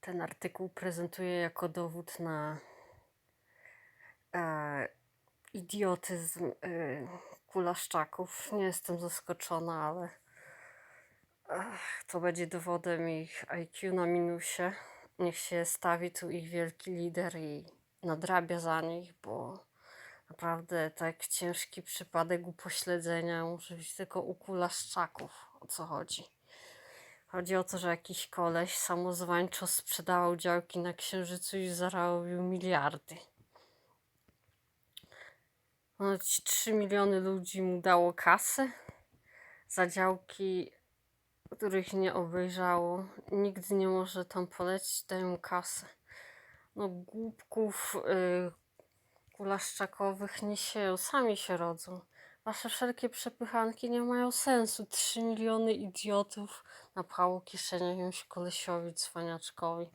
Ten artykuł prezentuję jako dowód na e, idiotyzm e, kulaszczaków. Nie jestem zaskoczona, ale ech, to będzie dowodem ich IQ na minusie. Niech się stawi tu ich wielki lider i nadrabia za nich, bo naprawdę tak ciężki przypadek upośledzenia może być tylko u kulaszczaków. O co chodzi? Chodzi o to, że jakiś koleś samozwańczo sprzedawał działki na Księżycu i zarobił miliardy. Ponoć 3 miliony ludzi mu dało kasę za działki, których nie obejrzało. Nigdy nie może tam polecić, daj mu kasę. No głupków y, kulaszczakowych nie sieją, sami się rodzą. Wasze wszelkie przepychanki nie mają sensu. 3 miliony idiotów napało kieszenię jakiemuś kolesiowi, cwaniaczkowi.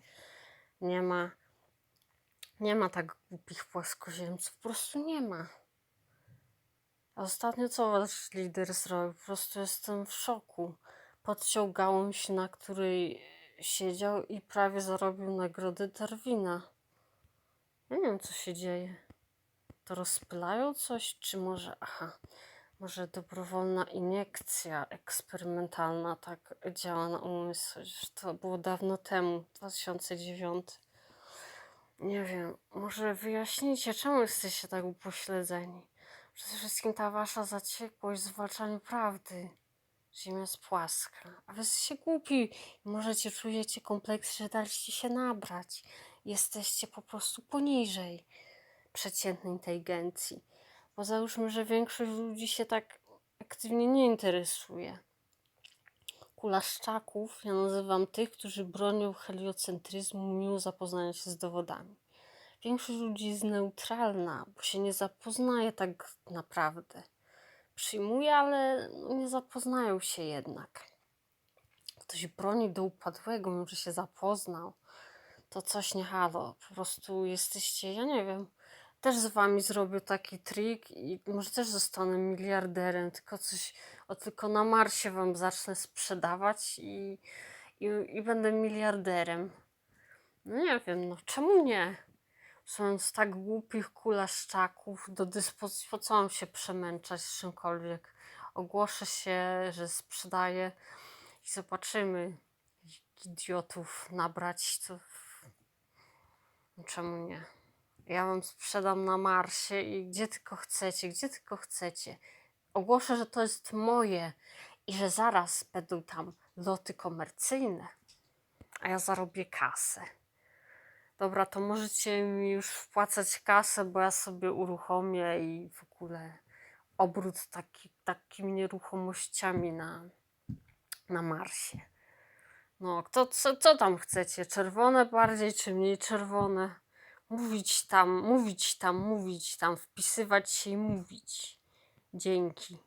Nie ma, nie ma tak głupich płaskoziemców, po prostu nie ma. A ostatnio co wasz lider zrobił? Po prostu jestem w szoku. Podciął gałąź, na której siedział i prawie zarobił nagrodę Darwina. Ja nie wiem, co się dzieje. To rozpylają coś, czy może, aha, może dobrowolna iniekcja eksperymentalna tak działa na umysł. To było dawno temu, 2009. Nie wiem, może wyjaśnijcie, czemu jesteście tak upośledzeni? Przede wszystkim ta wasza zaciekłość w zwalczaniu prawdy. Ziemia jest płaska, a wy jesteście głupi. Możecie czujecie kompleks, że daliście się nabrać. Jesteście po prostu poniżej przeciętnej inteligencji. Bo załóżmy, że większość ludzi się tak aktywnie nie interesuje. Kulaszczaków ja nazywam tych, którzy bronią heliocentryzmu mimo zapoznania się z dowodami. Większość ludzi jest neutralna, bo się nie zapoznaje tak naprawdę. Przyjmuje, ale nie zapoznają się jednak. Ktoś broni do upadłego, może się zapoznał. To coś nie halo. Po prostu jesteście, ja nie wiem. Też z wami zrobię taki trik i może też zostanę miliarderem, tylko coś, o tylko na Marsie wam zacznę sprzedawać i, i, i będę miliarderem. No nie wiem, no czemu nie? Mając tak głupich kulaszczaków do dyspozycji, po co mam się przemęczać z czymkolwiek? Ogłoszę się, że sprzedaję i zobaczymy, idiotów nabrać, to no czemu nie? Ja wam sprzedam na Marsie i gdzie tylko chcecie, gdzie tylko chcecie. Ogłoszę, że to jest moje i że zaraz będą tam loty komercyjne, a ja zarobię kasę. Dobra, to możecie mi już wpłacać kasę, bo ja sobie uruchomię i w ogóle obrót taki, takimi nieruchomościami na, na Marsie. No, kto, co, co tam chcecie? Czerwone bardziej czy mniej czerwone? Mówić tam, mówić tam, mówić tam, wpisywać się i mówić. Dzięki.